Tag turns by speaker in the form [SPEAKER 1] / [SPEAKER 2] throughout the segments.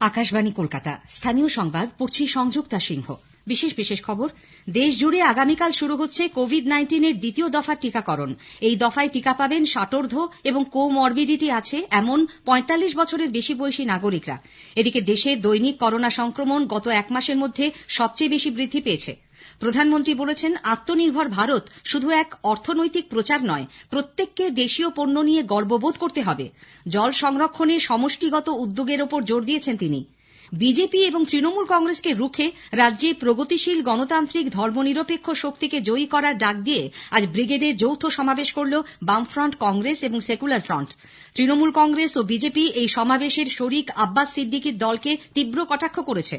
[SPEAKER 1] আকাশবাণী কলকাতা। স্থানীয় সংবাদ পড়ছি সংযুক্তা সিংহ। বিশেষ বিশেষ খবর দেশ জুড়ে আগামীকাল শুরু হচ্ছে কোভিড নাইন্টিনের দ্বিতীয় দফার টিকাকরণ। এই দফায় টিকা পাবেন ষাটোর্ধ এবং কোমরবিডিটি আছে এমন পঁয়তাল্লিশ বছরের বেশি বয়সী নাগরিকরা। এদিকে দেশে দৈনিক করোনা সংক্রমণ গত এক মাসের মধ্যে সবচেয়ে বেশি বৃদ্ধি পেয়েছে। প্রধানমন্ত্রী বলেছেন, আত্মনির্ভর ভারত শুধু এক অর্থনৈতিক প্রচার নয়, প্রত্যেককে দেশীয় পণ্য নিয়ে গর্ববোধ করতে হবে। জল সংরক্ষণে সমষ্টিগত উদ্যোগের ওপর জোর দিয়েছেন তিনি। বিজেপি এবং তৃণমূল কংগ্রেসকে রুখে রাজ্যে প্রগতিশীল গণতান্ত্রিক ধর্মনিরপেক্ষ শক্তিকে জয়ী করার ডাক দিয়ে আজ ব্রিগেডে যৌথ সমাবেশ করল বামফ্রন্ট কংগ্রেস এবং সেকুলার ফ্রন্ট। তৃণমূল কংগ্রেস ও বিজেপি এই সমাবেশের শরিক আব্বাস সিদ্দিকির দলকে তীব্র কটাক্ষ করেছে।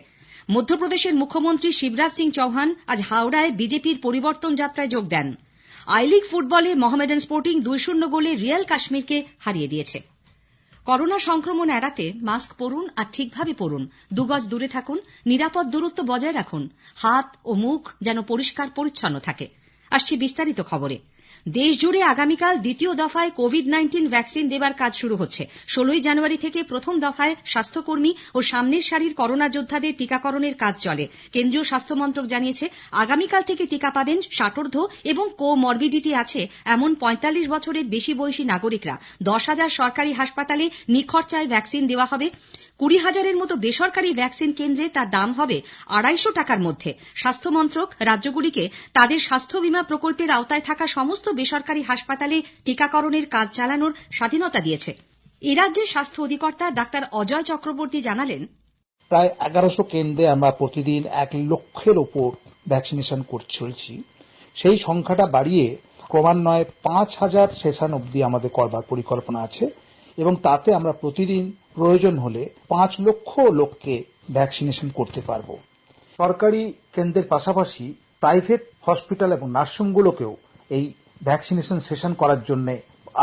[SPEAKER 1] মধ্যপ্রদেশের মুখ্যমন্ত্রী শিবরাজ সিং চৌহান আজ হাওড়ায় বিজেপির পরিবর্তন যাত্রায় যোগ দেন। আই লিগ ফুটবলে মহমেডান স্পোর্টিং দুই শূন্য গোলে রিয়াল কাশ্মীরকে হারিয়ে দিয়েছে। করোনা সংক্রমণ এড়াতে মাস্ক পরুন আর ঠিকভাবে পরুন। দুগজ দূরে থাকুন, নিরাপদ দূরত্ব বজায় রাখুন। হাত ও মুখ যেন পরিষ্কার পরিচ্ছন্ন থাকে। আসছি বিস্তারিত খবরে। দেশ জুড়ে আগামীকাল দ্বিতীয় দফায় কোভিড নাইন্টিন ভ্যাকসিন দেবার কাজ শুরু হচ্ছে। ষোলোই জানুয়ারি থেকে প্রথম দফায় স্বাস্থ্যকর্মী ও সামনের সারির করোনা যোদ্ধাদের টিকাকরণের কাজ চলে। কেন্দ্রীয় স্বাস্থ্য মন্ত্রক জানিয়েছে, আগামীকাল থেকে টিকা পাবেন ষাটোর্ধ এবং কোমরবিডিটি আছে এমন পঁয়তাল্লিশ বছরের বেশি বয়সী নাগরিকরা। দশ হাজার সরকারি হাসপাতালে নিখরচায় ভ্যাকসিন দেওয়া হবে। কুড়ি হাজারের মতো বেসরকারি ভ্যাকসিন কেন্দ্রে তার দাম হবে আড়াইশো টাকার মধ্যে। স্বাস্থ্য মন্ত্রক রাজ্যগুলিকে তাদের স্বাস্থ্য বীমা প্রকল্পের আওতায় থাকা সমস্ত বেসরকারি হাসপাতালে টিকাকরণের কাজ চালানোর স্বাধীনতা দিয়েছে। এ রাজ্যের স্বাস্থ্য অধিকর্তা ডাক্তার অজয় চক্রবর্তী জানালেন,
[SPEAKER 2] প্রায় এগারোশো কেন্দ্রে আমরা প্রতিদিন এক লক্ষের ওপর ভ্যাকসিনেশন চলছি। সেই সংখ্যাটা বাড়িয়ে ক্রমান্বয়ে পাঁচ হাজার সেশন অবধি আমাদের করবার পরিকল্পনা আছে এবং তাতে আমরা প্রতিদিন প্রয়োজন হলে পাঁচ লক্ষ লোককে ভ্যাকসিনেশন করতে পারব। সরকারি কেন্দ্রের পাশাপাশি প্রাইভেট হসপিটাল এবং নার্সিংগুলোকেও এই ভ্যাকসিনেশন সেশন করার জন্য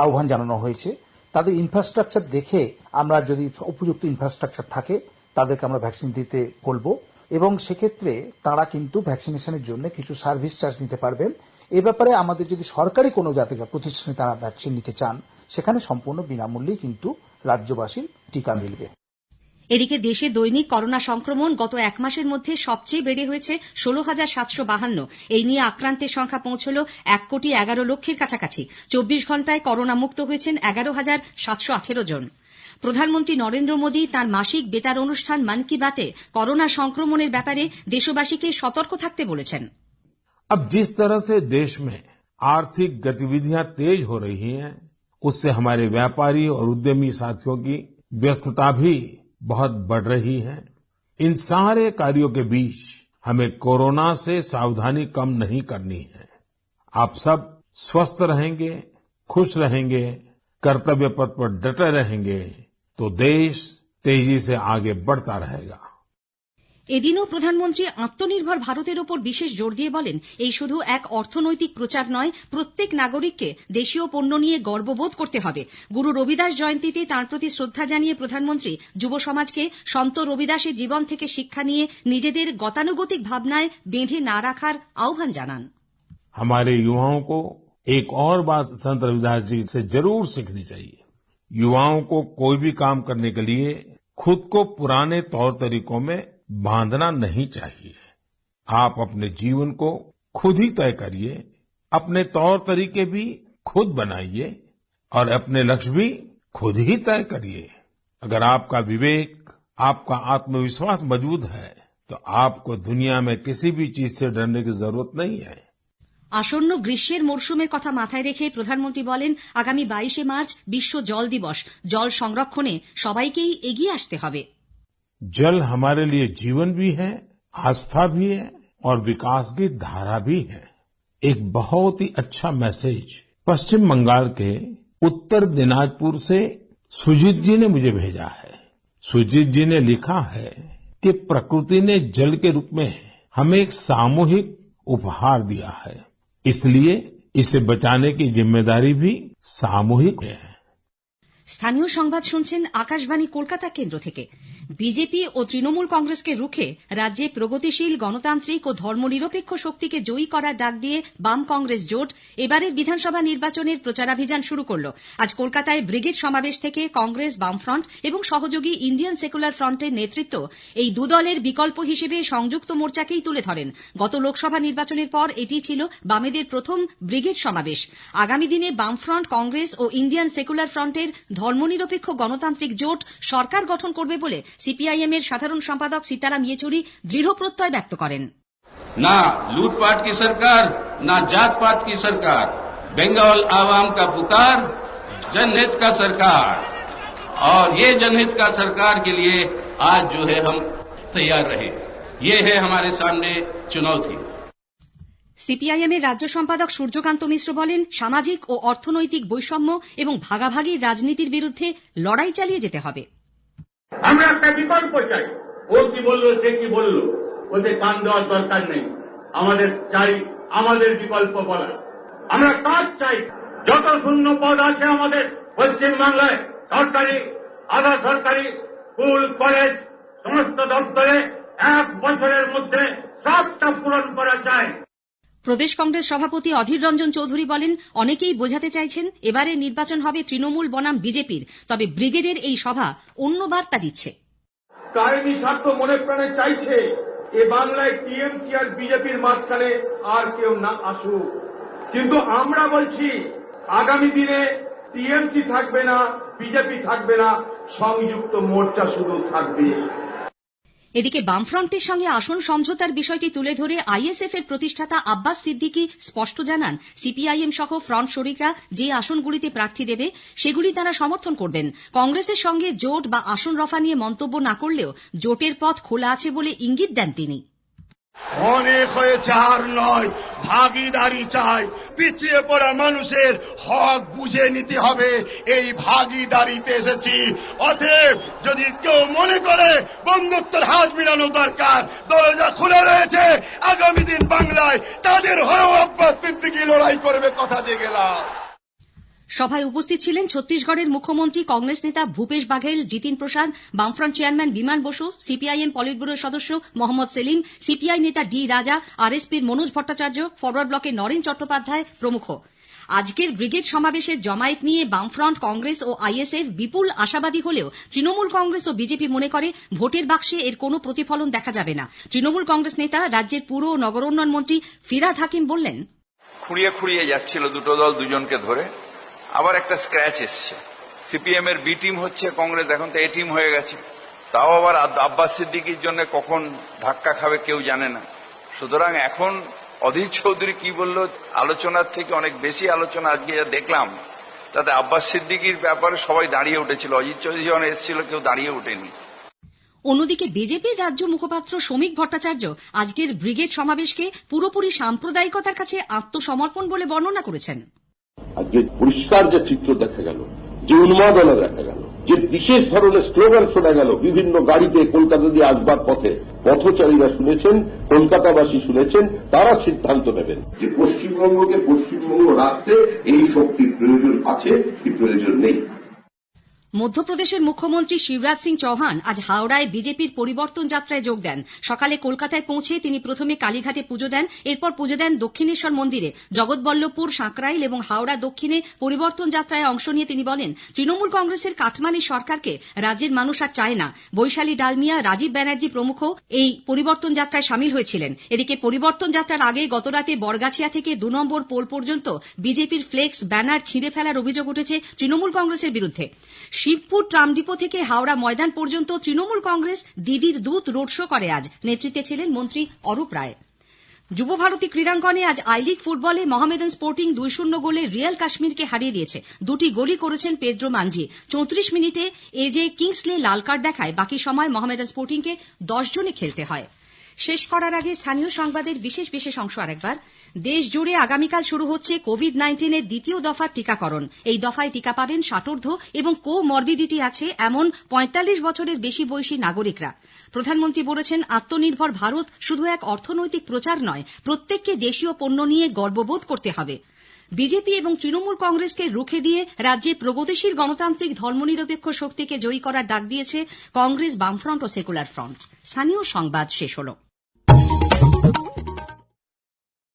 [SPEAKER 2] আহ্বান জানানো হয়েছে। তাদের ইনফ্রাস্ট্রাকচার দেখে আমরা যদি উপযুক্ত ইনফ্রাস্ট্রাকচার থাকে, তাদেরকে আমরা ভ্যাকসিন দিতে বলব এবং সেক্ষেত্রে তারা কিন্তু ভ্যাকসিনেশনের জন্য কিছু সার্ভিস চার্জ নিতে পারবেন। এ ব্যাপারে আমাদের যদি সরকারি কোনো জাতিকা প্রতিষ্ঠানে তারা ভ্যাকসিন নিতে চান, সেখানে সম্পূর্ণ বিনামূল্যেই কিন্তু রাজ্যবাসীর টিকা মিলবে
[SPEAKER 1] এদিকে দেশে দৈনিক করোনা সংক্রমণ গত এক মাসের মধ্যে সবচেয়ে বেড়ে হয়েছে ষোলো হাজার সাতশো বাহান্ন এই নিয়ে আক্রান্তের সংখ্যা পৌঁছল এক কোটি এগারো লক্ষের কাছাকাছি চব্বিশ ঘন্টায় করোনা মুক্ত হয়েছেন এগারো হাজার সাতশো আঠেরো জন প্রধানমন্ত্রী নরেন্দ্র মোদী তাঁর মাসিক বেতার অনুষ্ঠান মন কি বাতে করোনা সংক্রমণের ব্যাপারে দেশবাসীকে সতর্ক থাকতে বলেছেন
[SPEAKER 3] अब जिस तरह से देश में आर्थिक गतिविधियां तेज हो रही हैं उससे हमारे व्यापारी और उद्यमी साथियों की व्यस्तता भी बहुत बढ़ रही है। इन सारे कार्यों के बीच हमें कोरोना से सावधानी कम नहीं करनी है। आप सब स्वस्थ रहेंगे, खुश रहेंगे, कर्तव्य पथ पर डटे रहेंगे तो देश तेज़ी से आगे बढ़ता रहेगा।
[SPEAKER 1] এদিনও প্রধানমন্ত্রী আত্মনির্ভর ভারতের ওপর বিশেষ জোর দিয়ে বলেন এই শুধু এক অর্থনৈতিক প্রচার নয় প্রত্যেক নাগরিককে দেশীয় পণ্য নিয়ে গর্ববোধ করতে হবে গুরু রবিদাস জয়ন্তীতে তাঁর প্রতি শ্রদ্ধা জানিয়ে প্রধানমন্ত্রী যুব সমাজকে সন্ত রবিদাসের জীবন থেকে শিক্ষা নিয়ে নিজেদের গতানুগতিক ভাবনায় বেঁধে না রাখার আহ্বান জানান
[SPEAKER 3] हमारे युवाओं को एक और बात संत रविदास जी से जरूर सीखनी चाहिए युवाओं को कोई भी काम करने के लिए खुद को पुराने तौर तरीकों में बांधना नहीं चाहिए आप अपने जीवन को खुद ही तय करिए अपने तौर तरीके भी खुद बनाइए और अपने लक्ष्य भी खुद ही तय करिए अगर आपका विवेक आपका आत्मविश्वास मजबूत है तो आपको दुनिया में किसी भी चीज से डरने की जरूरत नहीं है
[SPEAKER 1] আসন্ন গ্রীষ্মের মরশুমের কথা মাথায় রেখে প্রধানমন্ত্রী বলেন আগামী বাইশে মার্চ বিশ্ব জল দিবস জল সংরক্ষণে সবাইকেই এগিয়ে আসতে হবে
[SPEAKER 3] जल हमारे लिए जीवन भी है आस्था भी है और विकास की धारा भी है एक बहुत ही अच्छा मैसेज पश्चिम बंगाल के उत्तर दिनाजपुर से सुजीत जी ने मुझे भेजा है सुजीत जी ने लिखा है कि प्रकृति ने जल के रूप में हमें एक सामूहिक उपहार दिया है इसलिए इसे बचाने की जिम्मेदारी भी सामूहिक है
[SPEAKER 1] স্থানীয় সংবাদ শুনছেন আকাশবাণী কলকাতা কেন্দ্র থেকে বিজেপি ও তৃণমূল কংগ্রেসকে রুখে রাজ্যে প্রগতিশীল গণতান্ত্রিক ও ধর্মনিরপেক্ষ শক্তিকে জয়ী করার ডাক দিয়ে বাম কংগ্রেস জোট এবারের বিধানসভা নির্বাচনের প্রচারাভিযান শুরু করল। আজ কলকাতায় ব্রিগেড সমাবেশ থেকে কংগ্রেস, বামফ্রন্ট এবং সহযোগী ইন্ডিয়ান সেকুলার ফ্রন্টের নেতৃত্ব এই দুদলের বিকল্প হিসেবে সংযুক্ত মোর্চাকেই তুলে ধরেন। গত লোকসভা নির্বাচনের পর এটি ছিল বামেদের প্রথম ব্রিগেড সমাবেশ। আগামী দিনে বামফ্রন্ট, কংগ্রেস ও ইন্ডিয়ান সেকুলার ফ্রন্টের ধর্মনিরপেক্ষ গণতান্ত্রিক জোট সরকার গঠন করবে বলে সিপিআইএম এর সাধারণ সম্পাদক সীতারাম ইয়েচুরি দৃঢ় প্রত্যয় ব্যক্ত করেন
[SPEAKER 4] ना लूटपाट की सरकार ना जात पात की सरकार बंगाल आवाम का पुकार जनहित का सरकार और ये जनहित का सरकार के लिए आज जो है हम तैयार रहे ये है हमारे सामने चुनौती
[SPEAKER 1] সিপিআইএম এর রাজ্য সম্পাদক সূর্যকান্ত মিশ্র বলেন সামাজিক ও অর্থনৈতিক বৈষম্য এবং ভাগাভাগির রাজনীতির বিরুদ্ধে লড়াই চালিয়ে যেতে হবে
[SPEAKER 5] আমরা একটা বিকল্প চাই। ও কি বলল, সে কি বলল? ওতে কান দেওয়ার দরকার নেই। আমাদের চাই, আমাদের বিকল্প বলা আমরা কাজ চাই। যত শূন্য পদ আছে আমাদের পশ্চিম বাংলায় সরকারি, আধা সরকারি স্কুল, কলেজ, সমস্ত দপ্তরে এক বছরের মধ্যে সবটা পূরণ করা চাই
[SPEAKER 1] প্রদেশ কংগ্রেস সভাপতি অধীর রঞ্জন চৌধুরী বলেন, অনেকেই বোঝাতে চাইছেন এবারে নির্বাচন হবে তৃণমূল বনাম বিজেপির, তবে ব্রিগেডের এই সভা অন্য বার্তা দিচ্ছে।
[SPEAKER 5] মনে প্রাণে চাইছে, এ বাংলায় টিএমসি আর বিজেপির মাঝখানে আর কেউ না আসুক। কিন্তু আমরা বলছি, আগামী দিনে টিএমসি থাকবে না, বিজেপি থাকবে না, সংযুক্ত মোর্চা শুধু থাকবে।
[SPEAKER 1] এদিকে বামফ্রন্টের সঙ্গে আসন সমঝোতার বিষয়টি তুলে ধরে আইএসএফ এর প্রতিষ্ঠাতা আব্বাস সিদ্দিকী স্পষ্ট জানান, সিপিআইএম সহ ফ্রন্ট শরিকরা যে আসনগুলিতে প্রার্থী দেবে, সেগুলি তারা সমর্থন করবেন। কংগ্রেসের সঙ্গে জোট বা আসন রফা নিয়ে মন্তব্য না করলেও জোটের পথ খোলা আছে বলে ইঙ্গিত দেন তিনি।
[SPEAKER 6] অনেক হয়েছে আর নয়। ভাগিদারি চাই। পিছিয়ে পড়া মানুষের হক বুঝে নিতে হবে। এই ভাগিদারিতে এসেছি। অতএব যদি কেউ মনে করে বন্ধুত্বের হাত মিলানো দরকার, দরজা খুলে রয়েছে। আগামী দিন বাংলায় তাদের হয়েও আব্বাস সিদ্দিকি লড়াই করবে কথা দিয়ে গেলাম।
[SPEAKER 1] সভায় উপস্থিত ছিলেন ছত্তিশগড়ের মুখ্যমন্ত্রী, কংগ্রেস নেতা ভূপেশ বাঘেল, জিতিন প্রসাদ, বামফ্রন্ট chairman Biman Basu, CPIM polit ব্যুরোর সদস্য মোহাম্মদ সেলিম, সিপিআই নেতা ডি রাজা, আরএসপির মনোজ ভট্টাচার্য, ফরওয়ার্ড ব্লকের নরেন চট্টোপাধ্যায় প্রমুখ। আজকের ব্রিগেড সমাবেশের জমায়েত নিয়ে বামফ্রন্ট, কংগ্রেস ও আইএসএফ বিপুল আশাবাদী হলেও তৃণমূল কংগ্রেস ও বিজেপি মনে করে ভোটের বাক্সে এর কোনো প্রতিফলন দেখা যাবে না। তৃণমূল কংগ্রেস নেতা, রাজ্যের পুর ও নগরোন্নয়ন মন্ত্রী ফিরাদ হাকিম বললেন,
[SPEAKER 7] খুঁড়িয়ে খুঁড়িয়ে যাচ্ছিল দুটো দল দুজনকে ধরে। আবার একটা স্ক্র্যাচ এসছে। সিপিএম এর বি টিম হচ্ছে কংগ্রেস, এখন তো এ টিম হয়ে গেছে। তাও আবার আব্বাস সিদ্দিকির জন্য কখন ধাক্কা খাবে কেউ জানে না। সুতরাং এখন অধীর চৌধুরী কি বলল, আলোচনার থেকে অনেক বেশি আলোচনা আজকে যা দেখলাম, তাতে আব্বাস সিদ্দিকির ব্যাপারে সবাই দাঁড়িয়ে উঠেছিল। অজিত চৌধুরী যখন এসেছিল, কেউ দাঁড়িয়ে ওঠেনি।
[SPEAKER 1] অন্যদিকে বিজেপির রাজ্য মুখপাত্র শ্রমিক ভট্টাচার্য আজকের ব্রিগেড সমাবেশকে পুরোপুরি সাম্প্রদায়িকতার কাছে আত্মসমর্পণ বলে বর্ণনা করেছেন।
[SPEAKER 8] আজকে পরিষ্কার যে চিত্র দেখা গেল, যে উন্মাদনা দেখা গেল, যে বিশেষ ধরনের স্লোগান শোনা গেল বিভিন্ন গাড়িতে কলকাতা দিয়ে আসবার পথে, পথচারীরা শুনেছেন, কলকাতাবাসী শুনেছেন, তারা সিদ্ধান্ত নেবেন।
[SPEAKER 9] যে পশ্চিমবঙ্গকে পশ্চিমবঙ্গ রাখতে এই শক্তির প্রয়োজন আছে কি প্রয়োজন নেই।
[SPEAKER 1] মধ্যপ্রদেশের মুখ্যমন্ত্রী শিবরাজ সিং চৌহান আজ হাওড়ায় বিজেপির পরিবর্তন যাত্রায় যোগ দেন। সকালে কলকাতায় পৌঁছে তিনি প্রথমে কালীঘাটে পুজো দেন, এরপর পুজো দেন দক্ষিণেশ্বর মন্দিরে। জগৎবল্লভপুর, সাঁকরাইল এবং হাওড়া দক্ষিণে পরিবর্তন যাত্রায় অংশ নিয়ে তিনি বলেন, তৃণমূল কংগ্রেসের কাটমানি সরকারকে রাজ্যের মানুষ আর চায় না। বৈশালী ডালমিয়া, রাজীব ব্যানার্জি প্রমুখ এই পরিবর্তন যাত্রায় সামিল হয়েছিলেন। এদিকে পরিবর্তন যাত্রার আগে গতরাতে বরগাছিয়া থেকে দু নম্বর পোল পর্যন্ত বিজেপির ফ্লেক্স ব্যানার ছিঁড়ে ফেলার অভিযোগ উঠেছে তৃণমূল কংগ্রেসের বিরুদ্ধে। শিবপুর ট্রাম ডিপো থেকে হাওড়া ময়দান পর্যন্ত তৃণমূল কংগ্রেস দিদির দূত রোড শো করে আজ। নেতৃত্বে ছিলেন মন্ত্রী অরূপ রায়। যুব ভারতী ক্রীড়াঙ্গনে আজ আই লিগ ফুটবলে মোহামেডান স্পোর্টিং দুই শূন্য গোলে রিয়াল কাশ্মীরকে হারিয়ে দিয়েছে। দুটি গোলই করেছেন পেদ্রো মানজি চৌত্রিশ মিনিটে এজে কিংসলে লাল কার্ড দেখায়। বাকি সময় মোহামেডান স্পোর্টিংকে দশ জনে খেলতে হয়। শেষ করার আগে স্থানীয় সংবাদের বিশেষ বিশেষ অংশ আরেকবার। দেশ জুড়ে আগামীকাল শুরু হচ্ছে কোভিড নাইন্টিনের দ্বিতীয় দফার টিকাকরণ। এই দফায় টিকা পাবেন ষাটোর্ধ এবং কো মরবিডিটি আছে এমন পঁয়তাল্লিশ বছরের বেশি বয়সী নাগরিকরা। প্রধানমন্ত্রী বলেছেন, আত্মনির্ভর ভারত শুধু এক অর্থনৈতিক প্রচার নয়, প্রত্যেককে দেশীয় পণ্য নিয়ে গর্ববোধ করতে হবে। বিজেপি এবং তৃণমূল কংগ্রেসকে রুখে দিয়ে রাজ্যে প্রগতিশীল গণতান্ত্রিক ধর্মনিরপেক্ষ শক্তিকে জয়ী করার ডাক দিয়েছে কংগ্রেস বামফ্রন্ট ও সেকুলার ফ্রন্ট। স্থানীয় সংবাদ শেষ হলো।